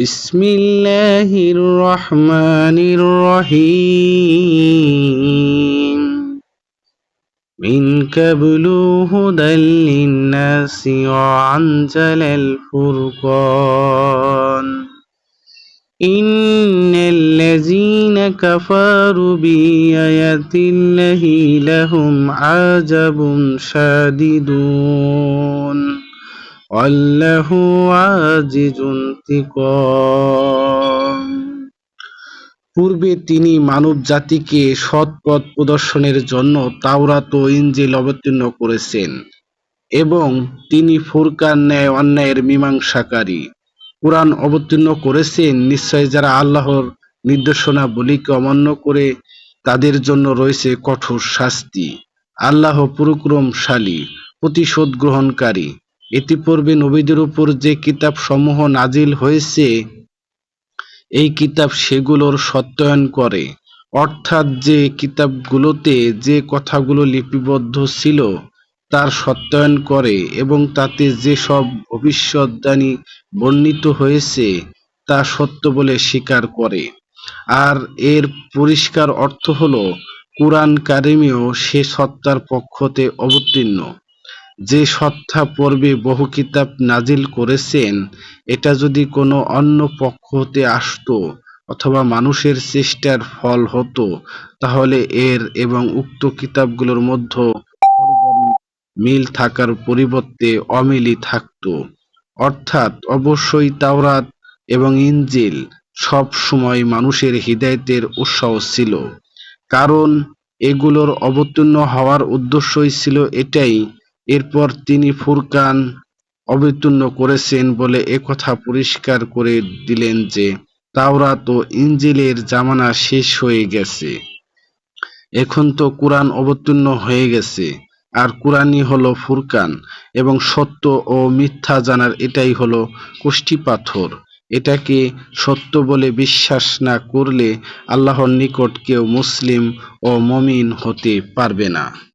بسم الله الرحمن الرحيم. من قبل هدى للناس وعنزل الفرقان. إن الذين كفروا بآيات الله لهم عذاب شاددون. আল্লাহ পূর্বে তিনি মানব জাতিকে সৎ পথ প্রদর্শনের জন্য তাওরাত ও ইঞ্জিল অবতীর্ণ করেছেন এবং তিনি ফুরকান ন্যায় অন্যায়ের মীমাংসাকারী। কোরআন অবতীর্ণ করেছেন নিশ্চয় যারা আল্লাহর নির্দেশনাবলীকে অমান্য করে তাদের জন্য রয়েছে কঠোর শাস্তি। আল্লাহ পুরুক্রমশালী, প্রতিশোধ গ্রহণকারী। ইতিপূর্বে নবীদের উপর যে কিতাব সমূহ নাজিল হয়েছে, এই কিতাব সেগুলোর সত্যায়ন করে। অর্থাৎ যে কিতাবগুলোতে যে কথাগুলো লিপিবদ্ধ ছিল, তার সত্যায়ন করে এবং তাতে যেসব ভবিষ্যদ্বাণী বর্ণিত হয়েছে, তা সত্য বলে স্বীকার করে। আর এর পরিষ্কার অর্থ হল, কুরআন কারিমেও সে সত্তার পক্ষতে অবতীর্ণ। যে সত্তা পূর্বে বহু কিতাব নাজিল করেছেন, এটা যদি কোনো অন্য পক্ষ হতে আসতো অথবা মানুষের চেষ্টার ফল হতো, তাহলে এর এবং উক্ত কিতাবগুলোর মধ্যে মিল থাকার পরিবর্তে অমিলই থাকতো। অর্থাৎ অবশ্যই তাওরাত এবং ইঞ্জিল সব সময় মানুষের হৃদায়তের উৎসাহ ছিল। কারণ এগুলোর অবতীর্ণ হওয়ার উদ্দেশ্যই ছিল এটাই এরপর তিনি ফুরকান অবতীর্ণ করেছেন বলে একথা পরিষ্কার করে দিলেন যে তাওরাত ও ইনজিলের জামানা শেষ হয়ে গেছে। এখন তো কুরআন অবতীর্ণ হয়ে গেছে, আর কুরআনই হলো ফুরকান এবং সত্য ও মিথ্যা জানার এটাই হলো কুষ্টি পাথর। এটাকে সত্য বলে বিশ্বাস না করলে আল্লাহর নিকট কেউ মুসলিম ও মমিন হতে পারবে না।